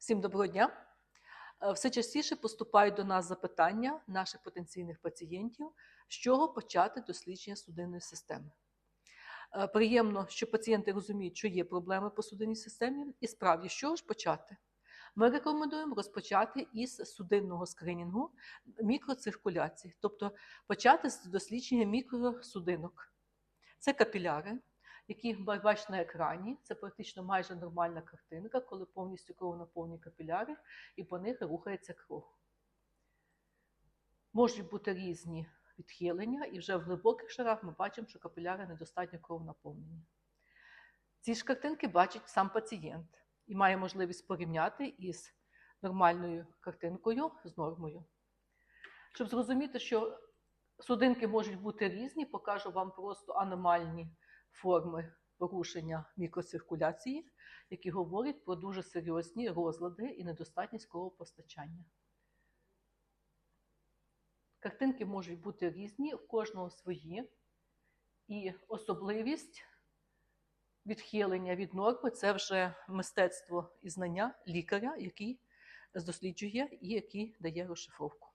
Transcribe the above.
Всім доброго дня. Е, Все частіше поступають до нас запитання наших потенційних пацієнтів, з чого почати дослідження судинної системи. Е, Приємно, що пацієнти розуміють, що є проблеми по судинній системі, і справді, з чого ж почати? Ми рекомендуємо розпочати із судинного скринінгу мікроциркуляції, тобто почати з дослідження мікросудинок. Це капіляри, які бачите на екрані. Це практично майже нормальна картинка, коли повністю кров наповнює капіляри і по них рухається кров. Можуть бути різні відхилення, і вже в глибоких шарах ми бачимо, що капіляри недостатньо кров наповнені. Ці ж картинки бачить сам пацієнт і має можливість порівняти із нормальною картинкою з нормою. Щоб зрозуміти, що судинки можуть бути різні, покажу вам просто аномальні форми порушення мікроциркуляції, які говорять про дуже серйозні розлади і недостатність кровопостачання. Картинки можуть бути різні, у кожного свої, і особливість відхилення від норми це вже мистецтво і знання лікаря, який досліджує і який дає розшифровку.